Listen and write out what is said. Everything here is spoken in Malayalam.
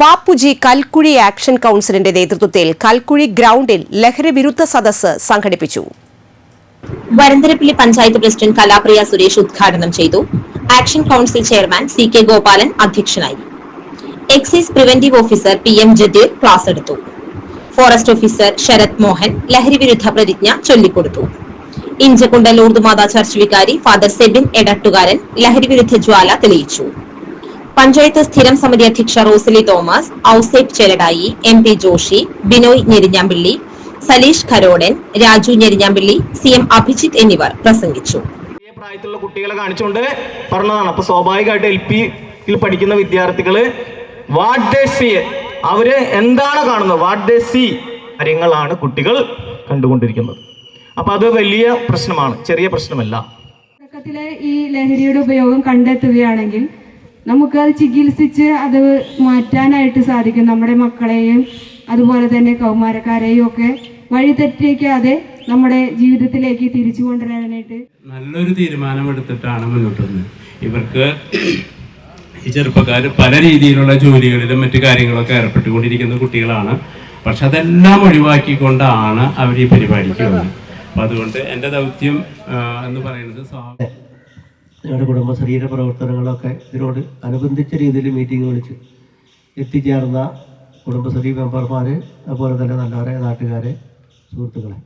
ബാപ്പുജി കൽക്കുഴി ആക്ഷൻ കൌൺസിലിന്റെ നേതൃത്വത്തിൽ കൽക്കുഴി ഗ്രൌണ്ടിൽ ലഹരിവിരുദ്ധ സദസ്സ് സംഘടിപ്പിച്ചു. വരന്തരപ്പിള്ളി പഞ്ചായത്ത് പ്രസിഡന്റ് കലാപ്രിയ സുരേഷ് ഉദ്ഘാടനം ചെയ്തു. Action council chairman C K Gopalan അധ്യക്ഷനായി. Excise preventive officer P M Jadeer class എടുത്തു. ഫോറസ്റ്റ് ഓഫീസർ ശരത് മോഹൻ ലഹരി വിരുദ്ധ പ്രതിജ്ഞ ചൊല്ലിക്കൊടുത്തു. ഇഞ്ചക്കുണ്ട ഊർദുമാതാ ചർച്ച് വികാരി ഫാദർ സെബിൻ എടട്ടുകാരൻ ലഹരി വിരുദ്ധ ജ്വാല തെളിയിച്ചു. പഞ്ചായത്ത് സ്ഥിരം സമിതി അധ്യക്ഷ Rosely Thomas Ouseph Cheladai M P Joshi Binoy Njerinjampilly Saleesh Kharodan Raju Njerinjampilly C M Abhijith എന്നിവർ പ്രസംഗിച്ചു. പ്രായത്തിലുള്ള കുട്ടികളെ കാണിച്ചുകൊണ്ട് പറഞ്ഞതാണ്. അപ്പൊ സ്വാഭാവികമായിട്ട് എൽ പിയിൽ പഠിക്കുന്ന വിദ്യാർത്ഥികൾ വാട്ട് ദേ സി അവർ എന്താണ് കാണുന്നത്? വാട്ട് ദേ സി കാര്യങ്ങളാണ് കുട്ടികൾ കണ്ടുകൊണ്ടിരിക്കുന്നത്. അപ്പൊ അത് വലിയ പ്രശ്നമാണ്. ചെറിയ പ്രശ്നമല്ല. തുടക്കത്തിലെ ഈ ലഹരിയുടെ ഉപയോഗം കണ്ടെത്തുകയാണെങ്കിൽ നമുക്കത് ചികിത്സിച്ച് അത് മാറ്റാനായിട്ട് സാധിക്കും നമ്മുടെ മക്കളെയും അതുപോലെ തന്നെ കൗമാരക്കാരെയും ഒക്കെ വഴിതെറ്റിക്കാതെ നമ്മുടെ ജീവിതത്തിലേക്ക് തിരിച്ചു കൊണ്ടുവരാനായിട്ട്. നല്ലൊരു തീരുമാനമെടുത്തിട്ടാണ് മുന്നോട്ട് വന്നത്. ഇവർക്ക് ഈ ചെറുപ്പക്കാർ പല രീതിയിലുള്ള ജോലികളിലും മറ്റു കാര്യങ്ങളൊക്കെ ഏർപ്പെട്ടുകൊണ്ടിരിക്കുന്ന കുട്ടികളാണ്. പക്ഷെ അതെല്ലാം ഒഴിവാക്കിക്കൊണ്ടാണ് അവർ ഈ പരിപാടിക്ക് വന്നത്. അപ്പം അതുകൊണ്ട് എന്റെ ദൗത്യം എന്ന് പറയുന്നത് ഞങ്ങളുടെ കുടുംബശ്രീയുടെ പ്രവർത്തനങ്ങളൊക്കെ ഇതിനോട് അനുബന്ധിച്ച രീതിയിൽ മീറ്റിംഗ് വിളിച്ച് എത്തിച്ചേർന്ന കുടുംബശ്രീ മെമ്പർമാർ അതുപോലെ തന്നെ നല്ലവരെ നാട്ടുകാരെ സുഹൃത്തുക്കളെ.